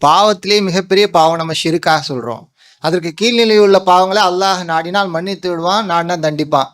பாவத்திலே மிகப்பெரிய பாவம் நம்ம ஷிருக்காக சொல்கிறோம் அதற்கு கீழ்நிலை உள்ள பாவங்களை அல்லாஹ் நாடினால் மன்னித்து விடுவான் நாடினா தண்டிப்பான்.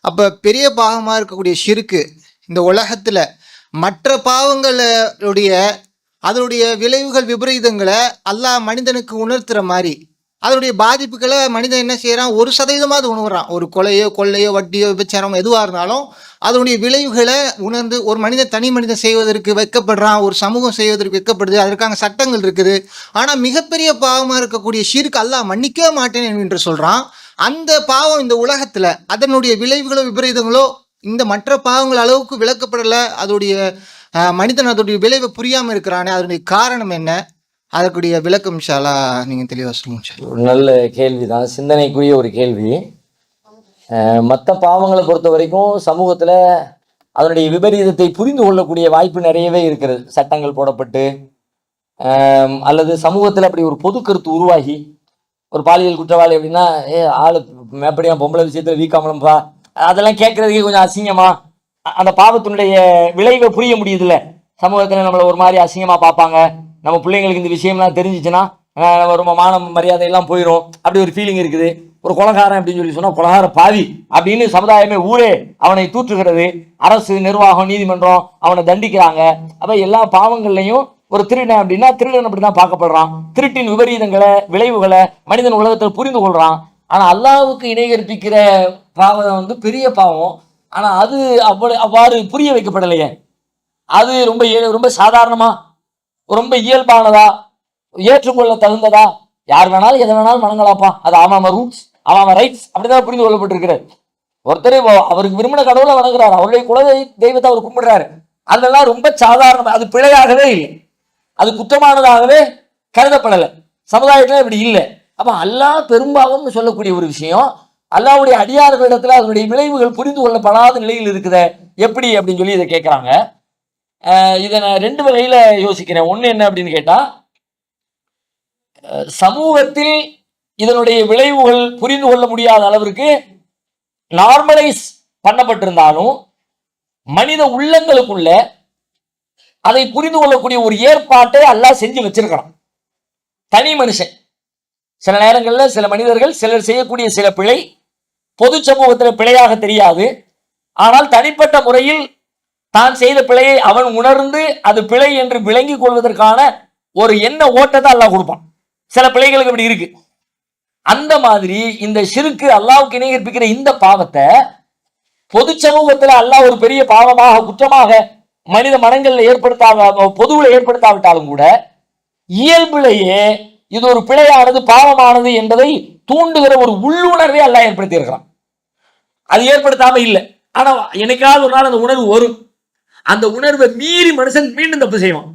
அப்போ பெரிய பாவமாக இருக்கக்கூடிய ஷிருக்கு இந்த உலகத்தில் மற்ற பாவங்களுடைய அதனுடைய விளைவுகள் விபரீதங்களை அல்லாஹ் மனிதனுக்கு உணர்த்துற மாதிரி அதனுடைய பாதிப்புகளை மனிதன் என்ன செய்கிறான் ஒரு சதவீதமாவது உணர்றான். ஒரு கொலையோ கொள்ளையோ வட்டியோ விபச்சாரம் எதுவாக இருந்தாலும் அதனுடைய விளைவுகளை உணர்ந்து ஒரு மனிதன் தனி மனிதன் செய்வதற்கு வைக்கப்படுறான். ஒரு சமூகம் செய்வதற்கு வைக்கப்படுது. அதற்கான சட்டங்கள் இருக்குது. ஆனால் மிகப்பெரிய பாவமாக இருக்கக்கூடிய ஷீருக்கு அல்லா மன்னிக்கவே மாட்டேன் என்று சொல்கிறான் அந்த பாவம் இந்த உலகத்தில் அதனுடைய விளைவுகளோ விபரீதங்களோ இந்த மற்ற பாவங்கள் அளவுக்கு விளக்கப்படலை. அதோடைய மனிதன் அதோடைய விளைவை புரியாமல் இருக்கிறானே. அதனுடைய காரணம் என்ன? அதற்குரிய விளக்கம் ஷாலா நீங்கள் தெளிவாக சொல்லுங்க. நல்ல ஒரு நல்ல கேள்விதான் சிந்தனைக்குரிய ஒரு கேள்வி. மற்ற பாவங்களை பொறுத்த வரைக்கும் சமூகத்தில் அதனுடைய விபரீதத்தை புரிந்து கொள்ளக்கூடிய வாய்ப்பு நிறையவே இருக்கிறது. சட்டங்கள் போடப்பட்டு அல்லது சமூகத்தில் அப்படி ஒரு பொது கருத்து உருவாகி ஒரு பாலியல் குற்றவாளி அப்படின்னா ஏ ஆள் மேப்படியா பொம்பளை விஷயத்தில் வீக்காமலம்பா அதெல்லாம் கேட்கறதுக்கே கொஞ்சம் அசிங்கமா அந்த பாவத்தினுடைய விளைவை புரிய முடியுதுல்ல. சமூகத்தில் நம்மளை ஒரு மாதிரி அசிங்கமாக பார்ப்பாங்க. நம்ம பிள்ளைங்களுக்கு இந்த விஷயம்லாம் தெரிஞ்சிச்சுன்னா ரொம்ப மான மரியாதை எல்லாம் போயிடும் அப்படி ஒரு ஃபீலிங் இருக்குது. ஒரு குலகாரன் அப்படின்னு சொல்லி சொன்னால் குலகார பாவி அப்படின்னு சமுதாயமே ஊரே அவனை தூற்றுகிறது. அரசு நிர்வாகம் நீதிமன்றம் அவனை தண்டிக்கிறாங்க. அப்போ எல்லா பாவங்கள்லையும் ஒரு திருடன் அப்படின்னா திருடன் அப்படிதான் பார்க்கப்படுறான். திருட்டின் விபரீதங்களை விளைவுகளை மனிதன் உலகத்தில் புரிந்து கொள்கிறான் ஆனால் அல்லாவுக்கு இணை கற்பிக்கிற பாவம் வந்து பெரிய பாவம். ஆனால் அது அவ்வளோ அவ்வாறு புரிய வைக்கப்படலையே. அது ரொம்ப ரொம்ப சாதாரணமாக ரொம்ப இயல்பானதா? ஏற்றுக்கொள்ள தகுந்ததா? யார் வேணாலும் எதை வேணாலும் வணங்கலாப்பா அது அவன் ரூட்ஸ் அவன் ரைட்ஸ் அப்படிதான் புரிந்து கொள்ளப்பட்டிருக்கிறது ஒருத்தர் அவருக்கு விரும்பின கடவுளை வணங்குறாரு. அவருடைய குல தெய்வத்தை அவர் கும்பிடுறாரு. அதெல்லாம் ரொம்ப சாதாரண அது பிழையாகவே இல்லை. அது குற்றமானதாகவே கருதப்படலை. சமுதாயத்தில் இப்படி இல்லை. அப்போ அல்லாஹ் பெரும்பாலும் சொல்லக்கூடிய ஒரு விஷயம் அல்லாவுடைய அடியார்களிடத்தில் அதனுடைய விளைவுகள் புரிந்து கொள்ளப்படாத நிலையில் இருக்குத. எப்படி அப்படின்னு சொல்லி இதை கேட்குறாங்க. இதை நான் ரெண்டு வகையில் யோசிக்கிறேன். ஒன்று என்ன அப்படின்னு கேட்டால் சமூகத்தில் இதனுடைய விளைவுகள் புரிந்து கொள்ள முடியாத அளவிற்கு நார்மலைஸ் பண்ணப்பட்டிருந்தாலும் மனித உள்ளங்களுக்குள்ள அதை புரிந்து கொள்ளக்கூடிய ஒரு ஏற்பாட்டை எல்லாம் செஞ்சு வச்சிருக்கிறான். தனி மனுஷன். சில நேரங்களில் சில மனிதர்கள் சிலர் செய்யக்கூடிய சில பிழை பொது சமூகத்தில் பிழையாக தெரியாது. ஆனால் தனிப்பட்ட முறையில் தான் செய்த பிழையை அவன் உணர்ந்து அது பிழை என்று விளங்கிக் கொள்வதற்கான ஒரு எண்ண ஓட்டத்தை அல்லாஹ் கொடுப்பான். சில பிழைகளுக்கு இப்படி இருக்கு. அந்த மாதிரி இந்த சிறுக்கு அல்லாவுக்கு இணை கற்பிக்கிற இந்த பாவத்தை பொது சமூகத்துல அல்லாஹ் ஒரு பெரிய பாவமாக குற்றமாக மனித மனங்கள்ல ஏற்படுத்தாத பொதுவில் ஏற்படுத்தாவிட்டாலும் கூட இயல்பிலேயே இது ஒரு பிழையானது பாவமானது என்பதை தூண்டுகிற ஒரு உள்ளுணர்வை அல்லாஹ் ஏற்படுத்தி இருக்கிறான். அது ஏற்படுத்தாம இல்லை. ஆனா என்னைக்காவது ஒரு நாள் அந்த உணர்வு வரும். அந்த உணர்வை மீறி மனுஷன் மீண்டும் தப்பு செய்வான்.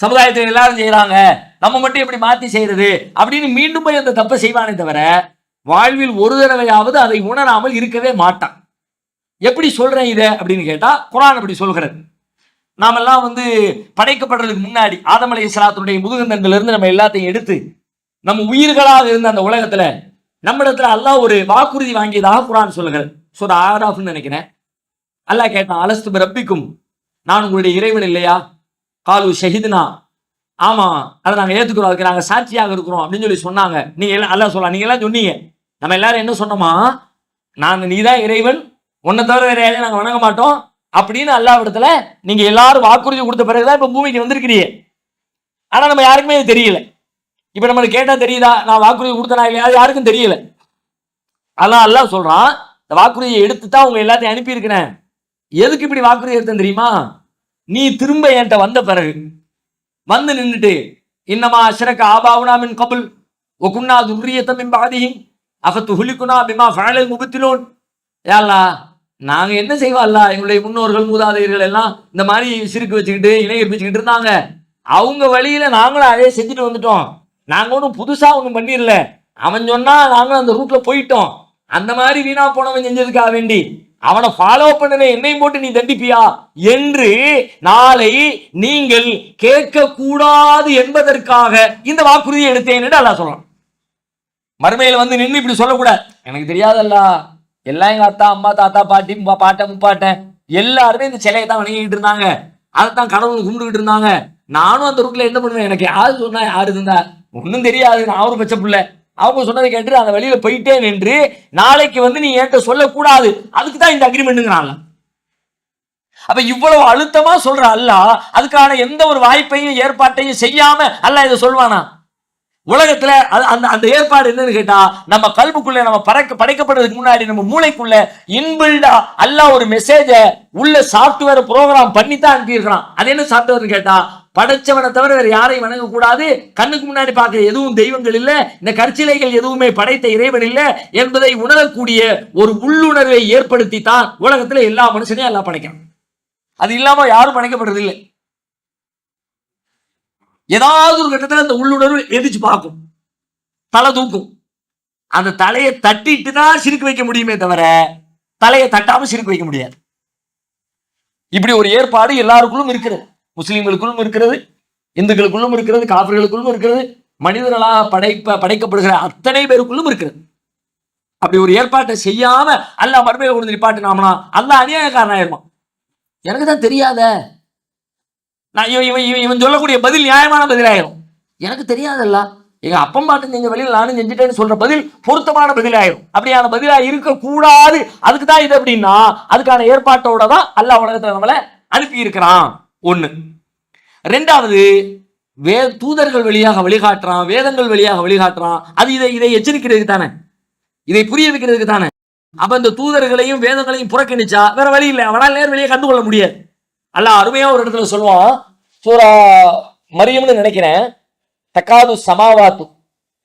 சமுதாயத்தில் எல்லாரும் செய்கிறாங்க நம்ம மட்டும் எப்படி மாற்றி செய்கிறது அப்படின்னு மீண்டும் போய் அந்த தப்பை செய்வானே தவிர வாழ்வில் ஒரு தடவையாவது அதை உணராமல் இருக்கவே மாட்டான். எப்படி சொல்கிறேன் இதை அப்படின்னு கேட்டால் குரான் அப்படி சொல்கிறது. நாமெல்லாம் வந்து படைக்கப்படுறதுக்கு முன்னாடி ஆதமலை இஸ்லாத்தினுடைய முதுகந்தன்ல இருந்து நம்ம எல்லாத்தையும் எடுத்து நம்ம உயிர்களாக இருந்த அந்த உலகத்தில் நம்மிடத்துல அல்லாஹ் ஒரு வாக்குறுதி வாங்கியதாக குரான் சொல்லுகிறது ஸோ ஆராஃப்னு நினைக்கிறேன். அல்லாஹ் கேட்டான் அலஸ்து ரப்பிக்கும் நான் உங்களுடைய இறைவன் இல்லையா? காலு ஷஹிதுனா. ஆமா அதை நாங்கள் ஏத்துக்கிறோம். அதுக்கு நாங்கள் சாட்சியாக இருக்கிறோம் அப்படின்னு சொல்லி சொன்னாங்க. நீங்க எல்லாம் அல்லா சொல்லலாம். நீங்க எல்லாம் சொன்னீங்க. நம்ம எல்லாரும் என்ன சொன்னோமா? நான் நீதான் இறைவன். உன்னை தவிர வேற யாரையும் நாங்கள் வணங்க மாட்டோம். அப்படின்னு அல்லாஹ் இடத்துல நீங்க எல்லாரும் வாக்குறுதி கொடுத்த பிறகுதான் இப்ப பூமிக்கு வந்திருக்கிறீங்க. ஆனா நம்ம யாருக்குமே இது தெரியல. இப்ப நம்மளுக்கு கேட்டா தெரியுதா? நான் வாக்குறுதி கொடுத்தனா இல்லையா? யாருக்கும் தெரியல. அதான் அல்லாஹ் சொல்றான். இந்த வாக்குறுதியை எடுத்து தான் உங்க எல்லாத்தையும் அனுப்பியிருக்கிறேன். எதுக்கு இப்படி வாக்குறுதி எடுத்தேன் தெரியுமா? நீ திரும்ப என்கிட்ட வந்த பிறகு வந்து நின்றுட்டு இன்னமா அஷரக ஆபாவுனா மின் கபுல் ஒகுன்னா துர்ரியத்தம் மின் பாதியும் அஃபத்து ஹுலிக்குனா பிமா ஃபஅலல் முகத்திலோன் ஏல்லா நாங்க என்ன செய்வோம்ல எங்களுடைய முன்னோர்கள் மூதாதையர்கள் எல்லாம் இந்த மாதிரி சிறுக்கு வச்சுக்கிட்டு இணை வச்சுக்கிட்டு இருந்தாங்க. அவங்க வழியில நாங்களும் அதே செஞ்சுட்டு வந்துட்டோம். நாங்க ஒன்றும் புதுசா ஒன்றும் பண்ணிடல. அவன் சொன்னா நாங்களும் அந்த ரூட்ல போயிட்டோம். அந்த மாதிரி வீணா போனவன் செஞ்சதுக்காக வேண்டி. அவனை ஃபாலோ பண்ணவே என்னையும் போட்டு நீ தண்டிப்பியா? என்று நாளை நீங்கள் கேட்கக்கூடாது என்பதற்காக இந்த வாக்குறுதியை எடுத்தேன் என்று அல்லா சொல்றான் மறுமையில் வந்து நின்று இப்படி சொல்லக்கூடாது. எனக்கு தெரியாதல்லா எல்லாம் எங்கள் அத்தா அம்மா தாத்தா பாட்டி முப்பா- பாட்டன் எல்லாருமே இந்த சிலையை தான் வணங்கிட்டு இருந்தாங்க. அதைத்தான் கடவுள் கும்பிட்டுக்கிட்டு இருந்தாங்க. நானும் அந்த ரூட்ல என்ன பண்ணுவேன்? எனக்கு யாரு சொன்னா யாரு இருந்தா? ஒன்றும் தெரியாது. நான் ஒரு பச்சை பிள்ளை. அவங்க சொன்னதை கேட்டு அந்த வழியில் போயிட்டே நின்று நாளைக்கு வந்து நீ என்கிட்ட சொல்லக்கூடாது. அதுக்கு தான் இந்த அக்ரிமெண்ட்டுங்கிறாங்க அப்ப இவ்வளவு அழுத்தமா சொல்ற அல்ல அதுக்கான எந்த ஒரு வாய்ப்பையும் ஏற்பாட்டையும் செய்யாம அல்ல இதை சொல்வானா? உலகத்துல அது- அந்த அந்த ஏற்பாடு என்னன்னு கேட்டா நம்ம கல்புக்குள்ள நம்ம பறக்க படைக்கப்படுறதுக்கு முன்னாடி நம்ம மூளைக்குள்ள இன்பில்டா அல்ல ஒரு மெசேஜ உள்ள சாஃப்ட்வேர் ப்ரோக்ராம் பண்ணி தான் அனுப்பியிருக்கிறான். அது என்ன சாப்ட்வேர்னு கேட்டா படைச்சவனை தவிர வேற யாரையும் வணங்கக்கூடாது. கண்ணுக்கு முன்னாடி பார்க்கிற எதுவும் தெய்வங்கள் இல்லை. இந்த கற்சிலைகள் எதுவுமே படைத்த இறைவன் இல்லை என்பதை உணரக்கூடிய ஒரு உள்ளுணர்வை ஏற்படுத்தி தான் உலகத்தில் எல்லா மனுஷனையும் எல்லாம் படைக்கணும். அது இல்லாம யாரும் படைக்கப்படுறது இல்லை. ஏதாவது ஒரு கட்டத்தில் அந்த உள்ளுணர்வு எதிர்த்து பார்க்கும். தலை தூக்கும். அந்த தலையை தட்டிட்டு தான் சிரிக்க வைக்க முடியுமே தவிர தலையை தட்டாம சிரிக்க வைக்க முடியாது. இப்படி ஒரு ஏற்பாடு எல்லாருக்குள்ளும் இருக்கிறது. முஸ்லீம்களுக்குள்ளும் இருக்கிறது இந்துக்களுக்குள்ளும் இருக்கிறது காஃபர்களுக்குள்ளும் இருக்கிறது மனிதர்களாக படைப்ப படைக்கப்படுகிற அத்தனை பேருக்குள்ளும் இருக்கிறது. அப்படி ஒரு ஏற்பாட்டை செய்யாம அல்ல மறுமையை கொண்டு நிப்பாட்டினாம்னா அல்ல அல்லாஹ் அநியாயக்காரன் ஆயிருமா எனக்கு தான் தெரியாத. நான் இவன் இவன் இவன் இவன் சொல்லக்கூடிய பதில் நியாயமான பதிலாயிரும். எனக்கு தெரியாதல்ல எங்க அப்பம் பாட்டு நீங்க வழியில் நானும் செஞ்சுட்டேன்னு சொல்ற பதில் பொருத்தமான பதிலாயிரும். அப்படியான பதிலா இருக்கக்கூடாது. அதுக்கு தான் இது அப்படின்னா அதுக்கான ஏற்பாட்டோட தான் அல்லாஹ் உலகத்தை நம்மளை அனுப்பி இருக்கிறான் ஒன்று ரெண்டாவது வே தூதர்கள் வழியாக வழிகாட்டுறான் வேதங்கள் வழியாக வழிகாட்டுறான். அது இதை இதை எச்சரிக்கிறதுக்கு தானே? இதை புரிய வைக்கிறதுக்கு தானே? அப்ப இந்த தூதர்களையும் வேதங்களையும் புறக்கணிச்சா வேற வழி இல்லை அவனால் நேர் வெளியே கண்டுகொள்ள முடியாது. அல்ல அருமையா ஒரு இடத்துல சொல்லுவான். சூரா மரியம்னு நினைக்கிறேன். தக்காது சமாவாத்து.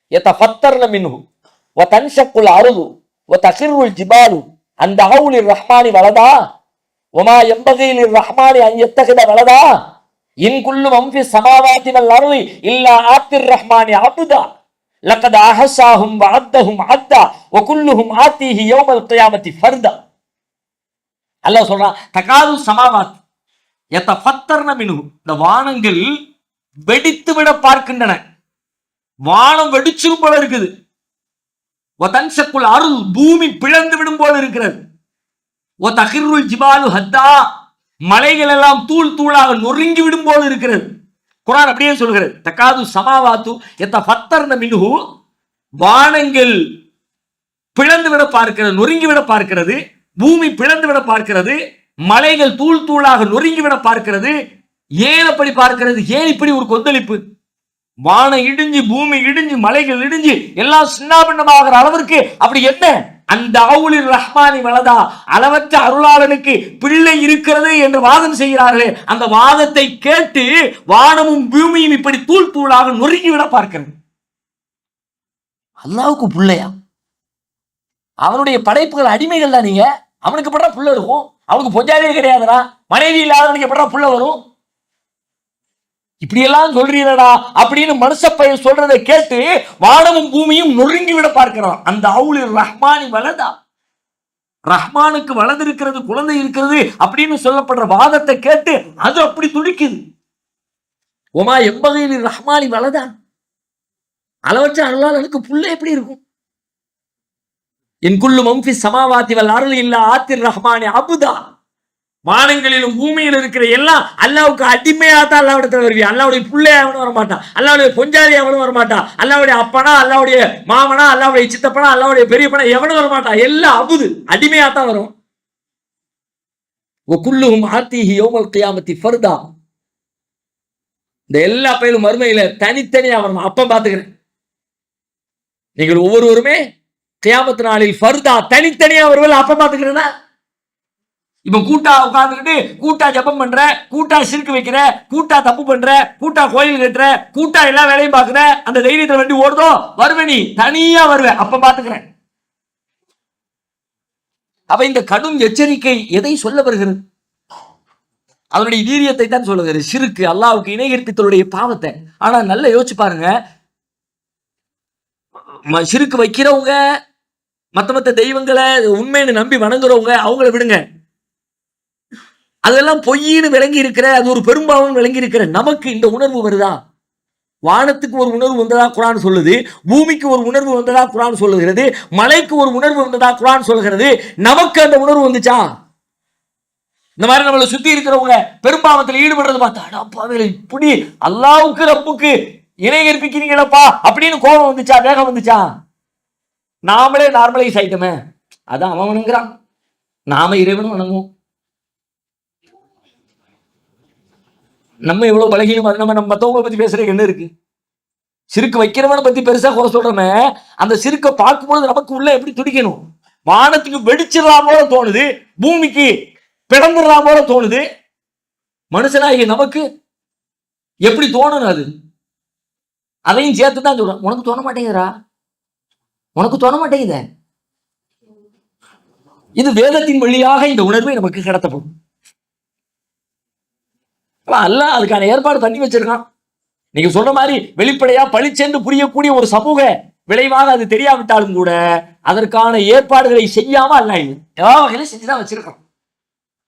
எத்த ஃபத்தர்ல மின்ஹு. ஒ தன்ஷக்குள் அருது. ஒ தகிருல் ஜிபாலு. அந்த அவுலிர் ரஹ்மானி வலதா ஒமா எம்பகையில் ரஹ்மானி அன் எத்தகித வலதா இன் குல்லு மம்பி சமாவாத்தி வல் அருளி இல்லா ஆத்திர் ரஹ்மானி அபுதா லக்கத் அஹசாஹும் வஅத்தஹும் அத்தா ஒகுல்லுஹும் குல்லுஹும் ஆத்திஹி யௌமல் கியாமத்தி ஃபர்தா அல்லாஹ் சொல்றான் தகாது சமாவாத். எத்த பத்தர்ன மினு இந்த வானங்கள் வெடித்து விட பார்க்கின்றன. வானம் வெடிச்சிரும் போல இருக்குது. ஒதன்சக்குள் அருள் பூமி பிளந்து விடும் போல இருக்கிறது. ஓ தகிருள் ஜிபாலு ஹத்தா மலைகள் எல்லாம் தூள் தூளாக நொறுங்கி விடும் போல இருக்கிறது. குரான் அப்படியே சொல்கிறது தக்காது சமாவாத்து எத்த ஃபத்தர்ன மினுகு வானங்கள் பிளந்து விட பார்க்கிறது நொறுங்கி விட பார்க்கிறது. பூமி பிளந்து விட பார்க்கிறது. மலைகள் தூள் தூளாக நொறுங்கி விட பார்க்கிறது. ஏன் அப்படி பார்க்கிறது? ஏன் இப்படி ஒரு கொந்தளிப்பு? வானம் இடிஞ்சு பூமி இடிஞ்சு மலைகள் இடிஞ்சு எல்லாம் சின்னாபின்னமாகிற அளவிற்கு அப்படி என்ன? அந்த அவுலில் ரஹ்மானி வலதா அளவற்ற அருளாளனுக்கு பிள்ளை இருக்கிறது என்று வாதம் செய்கிறார்களே அந்த வாதத்தை கேட்டு வானமும் பூமியும் இப்படி தூள் தூளாக நொறுங்கிவிட பார்க்கிறது. அல்லாவுக்கு பிள்ளையா? அவனுடைய படைப்புகள் அடிமைகள் தான் நீங்க? அவனுக்கு படுற புள்ள இருக்கும். அவனுக்கு பொஞ்சாதியே கிடையாதுடா. மனைவி இல்லாதவனுக்கு எப்படா புள்ள வரும். இப்படியெல்லாம் சொல்றீரடா அப்படின்னு மனுஷப்பையன் சொல்றதை கேட்டு வானமும் பூமியும் நொறுங்கி விட பார்க்கிறான். அந்த அவுளிர் ரஹ்மானி வலதா ரஹ்மானுக்கு வலது இருக்கிறது குழந்தை இருக்கிறது அப்படின்னு சொல்லப்படுற வாதத்தை கேட்டு அது அப்படி துடிக்குது. ஒமா எம்பகையில் ரஹ்மானி வலதா அளவற்ற எனக்கு புள்ள எப்படி இருக்கும்? என் குள்ளு மம்பி சமாவாத்தி வல் அருள் இல்ல ஆத்திர் ரஹ்மானி அபுதா. வானங்களிலும் பூமியில் இருக்கிற எல்லாம் அல்லாவுக்கு அடிமையாக தான் அல்லாவிடத்தில் வருவி அல்லாவுடைய பிள்ளை அவனும் வரமாட்டான். அல்லாவுடைய பொஞ்சாதி அவனும் வரமாட்டான். அல்லாவுடைய அப்பனா அல்லாவுடைய மாமனா அல்லாவுடைய சித்தப்பனா அல்லாவுடைய பெரியப்பனா எவனும் வரமாட்டான். எல்லாம் அபுது அடிமையாக தான் வரும் குல்லுகும் ஆர்த்திஹி யோமல் கியாமத்தி ஃபர்தா. இந்த எல்லா பயிலும் மறுமையில தனித்தனியா வரணும் அப்ப பாத்துக்கிறேன். நீங்கள் ஒவ்வொருவருமே கியாமத்து நாளில் ஃபர்தா தனித்தனியா வருவல் அப்ப பாத்துக்கிறேன்னா இப்போ கூட்டா உட்காந்துக்கிட்டு கூட்டா ஜபம் பண்ற கூட்டா சிறுக்கு வைக்கிற கூட்டா தப்பு பண்ற கூட்டா கோயில் கட்டுற கூட்டா எல்லா வேலையும் பாக்குற அந்த தைரியத்தை வண்டி ஓடுதோ? வருவே நீ. தனியா வருவேன். அப்ப பாத்துக்கிறேன். அப்ப இந்த கடும் எச்சரிக்கை எதை சொல்ல வருகிறது? அதனுடைய வீரியத்தை தான் சொல்லுகிறது. சிறுக்கு அல்லாவுக்கு இணை பாவத்தை. ஆனா நல்லா யோசிச்சு பாருங்க. ம- சிறுக்கு வைக்கிறவங்க மத்த மத்த தெய்வங்களை உண்மைன்னு நம்பி வணங்குறவங்க அவங்கள விடுங்க. அதெல்லாம் பொய்யின்னு விளங்கி இருக்கிற அது ஒரு பெரும்பாவம் விளங்கி இருக்கிற நமக்கு இந்த உணர்வு வருதா? வானத்துக்கு ஒரு உணர்வு வந்ததா குரான் சொல்லுது பூமிக்கு ஒரு உணர்வு வந்ததா குரான் சொல்லுகிறது மலைக்கு ஒரு உணர்வு வந்ததா குரான் சொல்லுகிறது நமக்கு அந்த உணர்வு வந்துச்சா? இந்த மாதிரி நம்மளை சுத்தி இருக்கிறவங்க பெரும்பாவத்தில் ஈடுபடுறது பார்த்தா அடாப்பாவில இப்படி அல்லாவுக்கு ரப்புக்கு இணை கற்பிக்கிறீங்களப்பா அப்படின்னு கோபம் வந்துச்சா வேகம் வந்துச்சா? நாமளே நார்மலைஸ் ஆயிட்டோமே. அதான் அவன் வணங்குறான். நாம இறைவனும் வணங்குவோம். நம்ம எவ்வளோ பலகீனமா நம்ம நம்ம மற்றவங்களை பத்தி பேசுகிறதுக்கு என்ன இருக்கு? சிறுக்கு வைக்கிறவனை பத்தி பெருசா குறை சொல்றோமே அந்த சிறுக்கை பார்க்கும்போது நமக்கு உள்ள எப்படி துடிக்கணும்? வானத்துக்கு வெடிச்சிடலாம் போல தோணுது பூமிக்கு பிளந்துடலாம் போல தோணுது. மனுஷனாகிய நமக்கு எப்படி தோணணும் அது? அதையும் சேர்த்து தான் சொல்றேன் உனக்கு தோண மாட்டேங்குதுடா. உனக்கு தோண மாட்டேங்குதே. இது வேதத்தின் வழியாக இந்த உணர்வை நமக்கு கடத்தப்படும். அப்ப அதுக்கான ஏற்பாடு பண்ணி வச்சிருக்கான். நீங்க சொல்ற மாதிரி வெளிப்படையா பளிச்சென்று புரியக்கூடிய ஒரு சமூக விளைவாக அது தெரியாவிட்டாலும் கூட அதற்கான ஏற்பாடுகளை செய்யாம அல்ல எல்லா வகையிலும் செஞ்சுதான் வச்சிருக்கோம்